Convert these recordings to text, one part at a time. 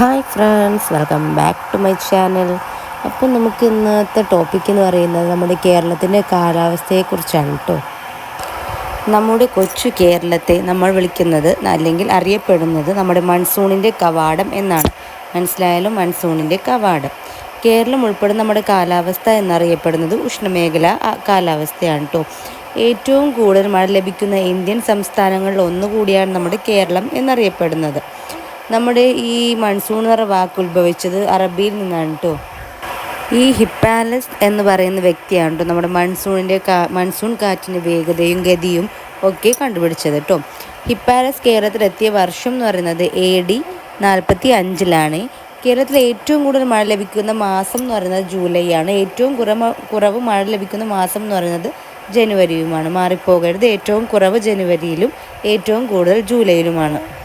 Hi friends welcome back to my channel അപ്പോൾ നമുക്ക് ഇന്നത്തെ ടോപ്പിക് എന്ന് പറയുന്നത് നമ്മുടെ കേരളത്തിന്റെ കാലാവസ്ഥയെക്കുറിച്ചാണ് കേട്ടോ നമ്മുടെ കൊച്ചു കേരളത്തെ നമ്മൾ വിളിക്കുന്നത് അല്ലെങ്കിൽ അറിയപ്പെടുന്നത് നമ്മുടെ മൺസൂണിന്റെ കവാടം എന്നാണ്. മനസ്സിലായാലും മൺസൂണിന്റെ കവാടം. കേരളം ഉൾപ്പെടുന്ന നമ്മുടെ കാലാവസ്ഥ എന്നറിയപ്പെടുന്നത് ഉഷ്ണമേഖല കാലാവസ്ഥയാണ് കേട്ടോ ഏറ്റവും കൂടുതൽ മഴ ലഭിക്കുന്ന ഇന്ത്യൻ സംസ്ഥാനങ്ങളിൽ ഒന്നുകൂടിയാണ് നമ്മുടെ കേരളം എന്നറിയപ്പെടുന്നത്. നമ്മുടെ ഈ മൺസൂൺ എന്ന് വാക്ക് ഉത്ഭവിച്ചത് അറബിയിൽ നിന്നാണ് കേട്ടോ ഈ ഹിപ്പാലസ് എന്ന് പറയുന്ന വ്യക്തിയാണ് കേട്ടോ നമ്മുടെ മൺസൂണിന്റെ കാ മൺസൂൺ കാറ്റിന്റെ വേഗതയും ഗതിയും ഒക്കെ കണ്ടുപിടിച്ചത് കേട്ടോ ഹിപ്പാലസ് കേരളത്തിലെത്തിയ വർഷം എന്ന് പറയുന്നത് എ ഡി നാൽപ്പത്തി അഞ്ചിലാണ് കേരളത്തിൽ ഏറ്റവും കൂടുതൽ മഴ ലഭിക്കുന്ന മാസം എന്ന് പറയുന്നത് ജൂലൈ ആണ്. ഏറ്റവും കുറവ് കുറവ് മഴ ലഭിക്കുന്ന മാസം എന്ന് പറയുന്നത് ജനുവരിയുമാണ്. മാറിപ്പോകരുത്. ഏറ്റവും കുറവ് ജനുവരിയിലും ഏറ്റവും കൂടുതൽ ജൂലൈയിലുമാണ്.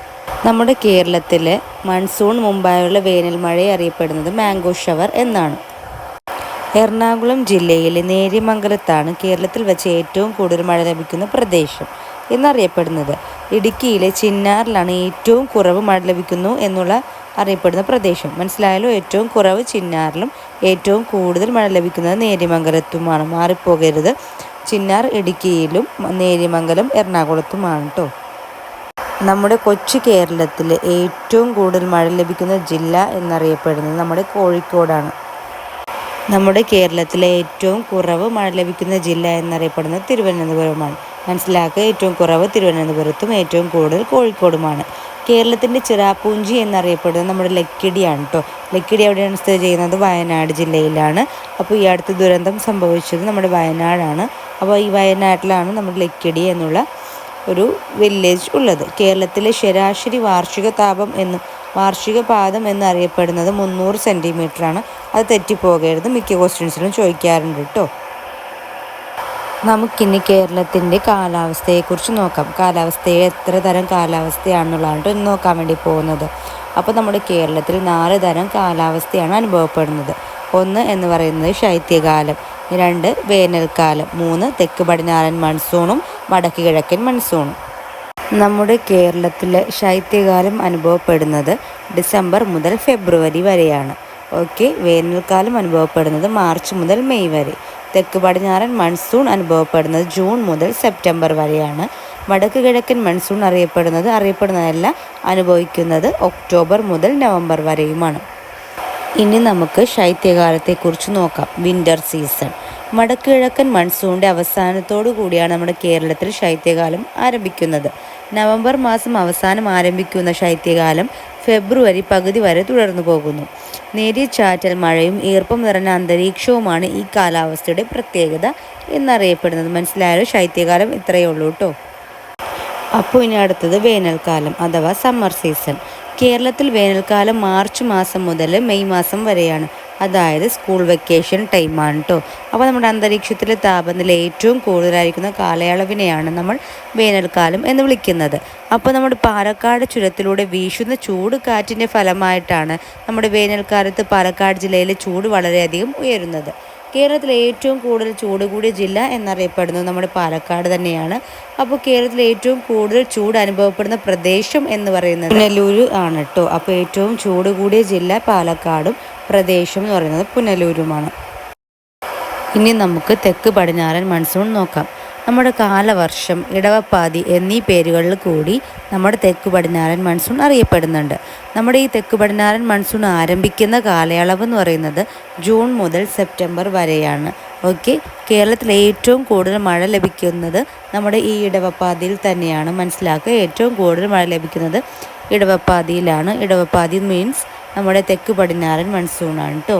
നമ്മുടെ കേരളത്തിൽ മൺസൂൺ മുമ്പായുള്ള വേനൽ മഴയെ അറിയപ്പെടുന്നത് മാംഗോ ഷവർ എന്നാണ്. എറണാകുളം ജില്ലയിലെ നേര്യമംഗലത്താണ് കേരളത്തിൽ വെച്ച് ഏറ്റവും കൂടുതൽ മഴ ലഭിക്കുന്ന പ്രദേശം എന്നറിയപ്പെടുന്നത്. ഇടുക്കിയിലെ ചിന്നാറിലാണ് ഏറ്റവും കുറവ് മഴ ലഭിക്കുന്നു എന്നുള്ള അറിയപ്പെടുന്ന പ്രദേശം. മനസ്സിലായാലും ഏറ്റവും കുറവ് ചിന്നാറിലും ഏറ്റവും കൂടുതൽ മഴ ലഭിക്കുന്നത് നേര്യമംഗലത്തുമാണ്. മാറിപ്പോകരുത്. ചിന്നാർ ഇടുക്കിയിലും നേര്യമംഗലം എറണാകുളത്തുമാണ് കേട്ടോ നമ്മുടെ കൊച്ചു കേരളത്തിൽ ഏറ്റവും കൂടുതൽ മഴ ലഭിക്കുന്ന ജില്ല എന്നറിയപ്പെടുന്നത് നമ്മുടെ കോഴിക്കോടാണ്. നമ്മുടെ കേരളത്തിലെ ഏറ്റവും കുറവ് മഴ ലഭിക്കുന്ന ജില്ല എന്നറിയപ്പെടുന്നത് തിരുവനന്തപുരമാണ്. മനസ്സിലാക്കുക ഏറ്റവും കുറവ് തിരുവനന്തപുരത്തും ഏറ്റവും കൂടുതൽ കോഴിക്കോടുമാണ്. കേരളത്തിന്റെ ചിറാപ്പൂഞ്ചി എന്നറിയപ്പെടുന്നത് നമ്മുടെ ലക്കിടിയാണ് കേട്ടോ ലക്കിടി എവിടെയാണ് സ്ഥിതി ചെയ്യുന്നത് വയനാട് ജില്ലയിലാണ്. അപ്പോൾ ഈ അടുത്ത് ദുരന്തം സംഭവിച്ചത് നമ്മുടെ വയനാടാണ്. അപ്പോൾ ഈ വയനാട്ടിലാണ് നമ്മുടെ ലക്കിടി എന്നുള്ള ഒരു വില്ലേജ് ഉള്ളത്. കേരളത്തിലെ ശരാശരി വാർഷിക താപം എന്ന് വാർഷിക പാദം എന്നറിയപ്പെടുന്നത് മുന്നൂറ് സെന്റിമീറ്റർ ആണ്. അത് തെറ്റിപ്പോകരുത്. മിക്ക ക്വസ്റ്റ്യൻസിലും ചോദിക്കാറുണ്ട് കേട്ടോ നമുക്കിനി കേരളത്തിന്റെ കാലാവസ്ഥയെക്കുറിച്ച് നോക്കാം. കാലാവസ്ഥയെ എത്ര തരം കാലാവസ്ഥയാണെന്നുള്ളതാണ് ഇന്ന് നോക്കാൻ വേണ്ടി പോകുന്നത്. അപ്പോൾ നമ്മുടെ കേരളത്തിൽ നാല് തരം കാലാവസ്ഥയാണ് അനുഭവപ്പെടുന്നത്. ഒന്ന് എന്ന് പറയുന്നത് ശൈത്യകാലം രണ്ട് വേനൽക്കാലം മൂന്ന് തെക്ക് പടിഞ്ഞാറൻ മൺസൂണും വടക്ക് കിഴക്കൻ മൺസൂണും നമ്മുടെ കേരളത്തിലെ ശൈത്യകാലം അനുഭവപ്പെടുന്നത് ഡിസംബർ മുതൽ ഫെബ്രുവരി വരെയാണ്. ഓക്കെ വേനൽക്കാലം അനുഭവപ്പെടുന്നത് മാർച്ച് മുതൽ മെയ് വരെ. തെക്ക് പടിഞ്ഞാറൻ മൺസൂൺ അനുഭവപ്പെടുന്നത് ജൂൺ മുതൽ സെപ്റ്റംബർ വരെയാണ്. വടക്ക് കിഴക്കൻ മൺസൂൺ അറിയപ്പെടുന്നത് അറിയപ്പെടുന്നതല്ല അനുഭവിക്കുന്നത് ഒക്ടോബർ മുതൽ നവംബർ വരെയുമാണ്. ഇനി നമുക്ക് ശൈത്യകാലത്തെക്കുറിച്ച് നോക്കാം. Winter season. വടക്ക് കിഴക്കൻ മൺസൂണിന്റെ അവസാനത്തോടു കൂടിയാണ് നമ്മുടെ കേരളത്തിൽ ശൈത്യകാലം ആരംഭിക്കുന്നത്. നവംബർ മാസം അവസാനം ആരംഭിക്കുന്ന ശൈത്യകാലം ഫെബ്രുവരി പകുതി വരെ തുടർന്നു പോകുന്നു. നേരിയ ചാറ്റൽ മഴയും ഈർപ്പം നിറഞ്ഞ അന്തരീക്ഷവുമാണ് ഈ കാലാവസ്ഥയുടെ പ്രത്യേകത എന്നറിയപ്പെടുന്നത്. മനസ്സിലായാലും ശൈത്യകാലം ഇത്രയേ ഉള്ളൂ കേട്ടോ. അപ്പോൾ ഇനി അടുത്തത് വേനൽക്കാലം അഥവാ സമ്മർ സീസൺ. കേരളത്തിൽ വേനൽക്കാലം മാർച്ച് മാസം മുതൽ മെയ് മാസം വരെയാണ്. അതായത് സ്കൂൾ വെക്കേഷൻ ടൈമാണ് കേട്ടോ അപ്പോൾ നമ്മുടെ അന്തരീക്ഷത്തിലെ താപനില ഏറ്റവും കൂടുതലായിരിക്കുന്ന കാലയളവിനെയാണ് നമ്മൾ വേനൽക്കാലം എന്ന് വിളിക്കുന്നത്. അപ്പോൾ നമ്മുടെ പാലക്കാട് ചുരത്തിലൂടെ വീശുന്ന ചൂട് കാറ്റിന്റെ ഫലമായിട്ടാണ് നമ്മുടെ വേനൽക്കാലത്ത് പാലക്കാട് ജില്ലയിലെ ചൂട് വളരെയധികം ഉയരുന്നത്. കേരളത്തിലെ ഏറ്റവും കൂടുതൽ ചൂട് കൂടിയ ജില്ല എന്നറിയപ്പെടുന്നത് നമ്മുടെ പാലക്കാട് തന്നെയാണ്. അപ്പോൾ കേരളത്തിലെ ഏറ്റവും കൂടുതൽ ചൂട് അനുഭവപ്പെടുന്ന പ്രദേശം എന്ന് പറയുന്നത് പുനലൂരു ആണ് കേട്ടോ അപ്പോൾ ഏറ്റവും ചൂട് കൂടിയ ജില്ല പാലക്കാടും പ്രദേശം എന്ന് പറയുന്നത് പുനലൂരുമാണ്. ഇനി നമുക്ക് തെക്ക് പടിഞ്ഞാറൻ മൺസൂൺ നോക്കാം. നമ്മുടെ കാലവർഷം ഇടവപ്പാതി എന്നീ പേരുകളിൽ കൂടി നമ്മുടെ തെക്ക് പടിഞ്ഞാറൻ മൺസൂൺ അറിയപ്പെടുന്നുണ്ട്. നമ്മുടെ ഈ തെക്ക് പടിഞ്ഞാറൻ മൺസൂൺ ആരംഭിക്കുന്ന കാലയളവ് എന്ന് പറയുന്നത് ജൂൺ മുതൽ സെപ്റ്റംബർ വരെയാണ്. ഓക്കെ? കേരളത്തിൽ ഏറ്റവും കൂടുതൽ മഴ ലഭിക്കുന്നത് നമ്മുടെ ഈ ഇടവപ്പാതിയിൽ തന്നെയാണ്. മനസ്സിലാക്കുക ഏറ്റവും കൂടുതൽ മഴ ലഭിക്കുന്നത് ഇടവപ്പാതിയിലാണ്. ഇടവപ്പാതി മീൻസ് നമ്മുടെ തെക്ക് പടിഞ്ഞാറൻ മൺസൂണാണ് കേട്ടോ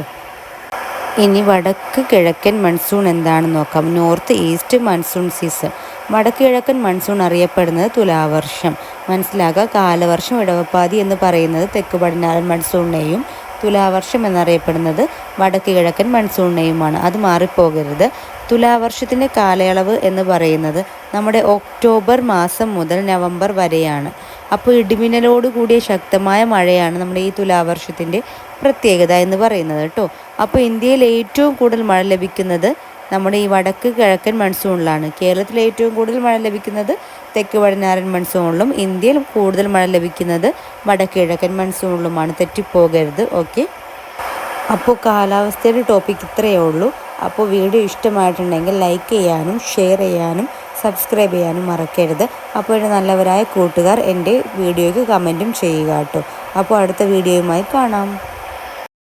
ഇനി വടക്ക് കിഴക്കൻ മൺസൂൺ എന്താണെന്ന് നോക്കാം. നോർത്ത് ഈസ്റ്റ് മൺസൂൺ സീസൺ വടക്ക് കിഴക്കൻ മൺസൂൺ അറിയപ്പെടുന്നത് തുലാവർഷം. മനസ്സിലാക്കുക കാലവർഷം ഇടവപ്പാതി എന്ന് പറയുന്നത് തെക്ക് പടിഞ്ഞാറൻ മൺസൂണിനെയും തുലാവർഷം എന്നറിയപ്പെടുന്നത് വടക്ക് കിഴക്കൻ മൺസൂണിനെയുമാണ് അത് മാറിപ്പോകരുത്. തുലാവർഷത്തിന്റെ കാലയളവ് എന്ന് പറയുന്നത് നമ്മുടെ ഒക്ടോബർ മാസം മുതൽ നവംബർ വരെയാണ്. അപ്പോൾ ഇടിമിന്നലോട് കൂടിയ ശക്തമായ മഴയാണ് നമ്മുടെ ഈ തുലാവർഷത്തിന്റെ പ്രത്യേകത എന്ന് പറയുന്നത് കേട്ടോ. അപ്പോൾ ഇന്ത്യയിൽ ഏറ്റവും കൂടുതൽ മഴ ലഭിക്കുന്നത് നമ്മുടെ ഈ വടക്ക് കിഴക്കൻ മൺസൂണിലാണ്. കേരളത്തിൽ ഏറ്റവും കൂടുതൽ മഴ ലഭിക്കുന്നത് തെക്ക് പടിഞ്ഞാറൻ മൺസൂണിലും ഇന്ത്യയിൽ കൂടുതൽ മഴ ലഭിക്കുന്നത് വടക്ക് കിഴക്കൻ മൺസൂണിലുമാണ്. തെറ്റിപ്പോകരുത്. ഓക്കെ? അപ്പോൾ കാലാവസ്ഥയുടെ ടോപ്പിക് ഇത്രയേ ഉള്ളൂ. അപ്പോൾ വീഡിയോ ഇഷ്ടമായിട്ടുണ്ടെങ്കിൽ ലൈക്ക് ചെയ്യാനും ഷെയർ ചെയ്യാനും സബ്സ്ക്രൈബ് ചെയ്യാനും മറക്കരുത്. അപ്പോൾ നല്ലവരായ കൂട്ടുകാർ എന്റെ വീഡിയോയ്ക്ക് കമന്റും ചെയ്യുക കേട്ടോ. അപ്പോൾ അടുത്ത വീഡിയോയുമായി കാണാം.